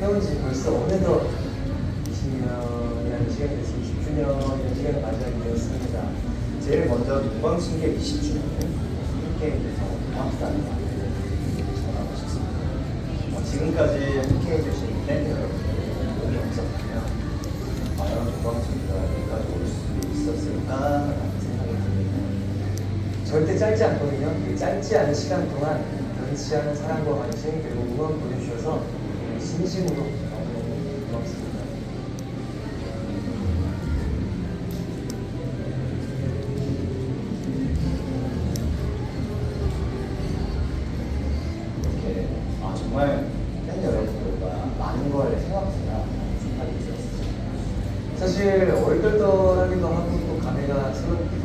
해온 지 벌써 어느덧 20년이라는 시간이 됐습니다. 20주년이라는 시간을 맞이하게 되었습니다. 제일 먼저 동방신기 20주년을 함께해주셔서 고맙다는 말을 전하고 싶습니다. 어, 지금까지 함께 해주신 팬 여러분들 도움이 없었다면 과연 동방신기가 여기까지 올 수 있었을까라는 생각이 듭니다. 절대 짧지 않거든요. 그 짧지 않은 시간 동안 변치 않은 사랑과 관심 그리고 응원 보내주셔서 진심으로 너무너무 고맙습니다. 이렇게 아 정말 팬 여러분들과 많은 걸 생각하구나 생각이 들었습니다. 사실 얼떨떨하기도 하고 또 감회가 새롭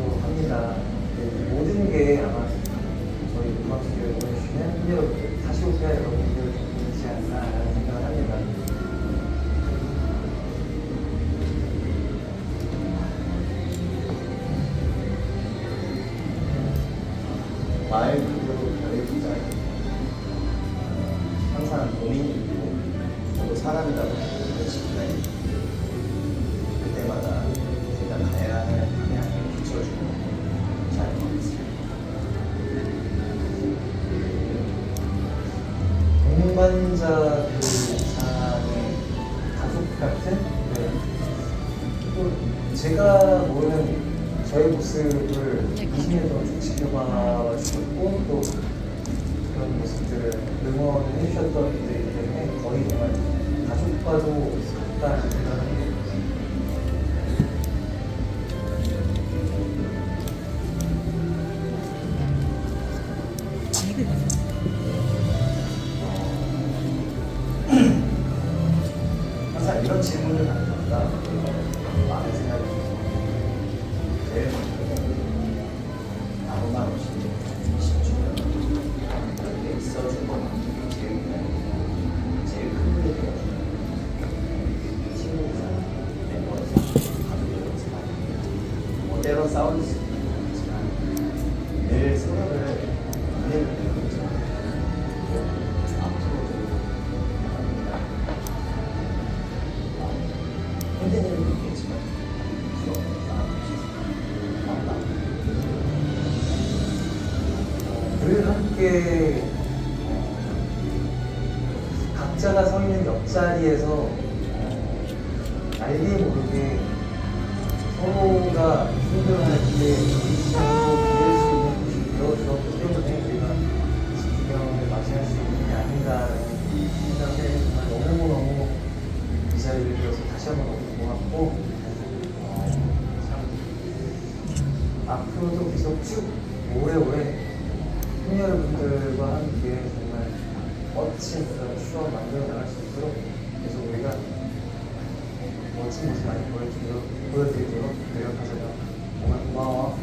말 그대로 별의 기자예요. 항상 고민이고 저도 사람이라고 느껴지는데 그때마다 제가 가야 할 방향을 비춰주고 잘 먹었습니다. 동반자들 사의 가족 같은 네. 또 제가 모르는 저의 모습을 20년 동안 쭉 지켜봐 주셨고 또 그런 모습들을 응원을 해주셨던 분들이기 때문에 거의 정말 가족과도 같다는 생각을 합니다. 항상 이런 질문을 받을 때마다 많은 생각이 들 늘 함께 어, 각자가 서 있는 옆자리에서 어, 알게 모르게 서로가 때 보이지 않고 기댈 수 있는 곳이 되어주었기 때문에 우리가 20주년을 맞이할 수 있는 게 아닌가라는 생각에 정말 너무너무 이 자리를 빌어서 다시 한번 너무 고맙고 어, 참 앞으로도 계속 쭉 오래오래 팬 여러분들과 함께 정말 멋진 그런 추억 만들어 나갈 수 있도록 계속 우리가 멋진 모습 많이 보여드리도록, 보여드리도록 노력하자요 정말 고마워.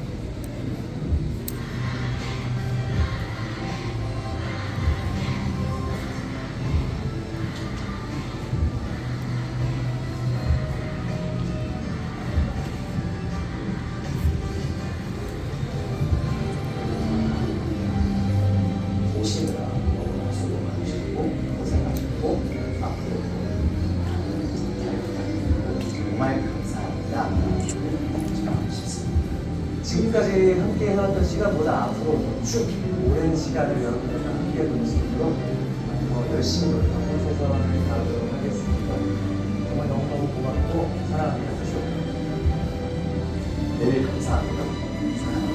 지금까지 함께 해왔던 시간보다 앞으로 쭉 오랜 시간을 여러분들과 함께 보낼 수 있도록 더 열심히 노력하고 최선을 다하도록 하겠습니다. 정말 너무너무 고맙고 사랑합니다. 주시오. 늘 감사합니다. 사랑합니다.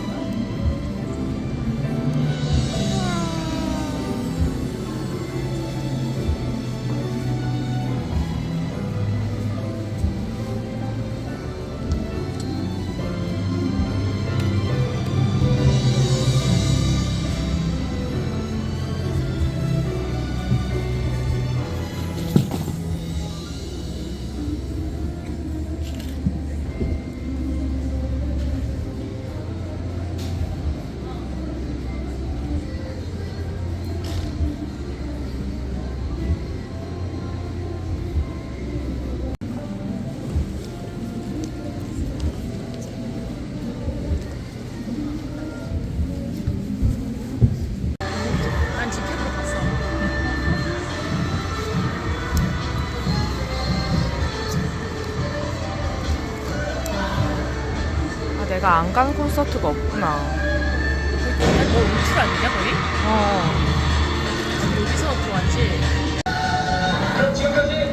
내가 안 간 콘서트가 없구나. 뭐 울출 아니냐 거의? 어. 여기서 들어왔지. 지금까지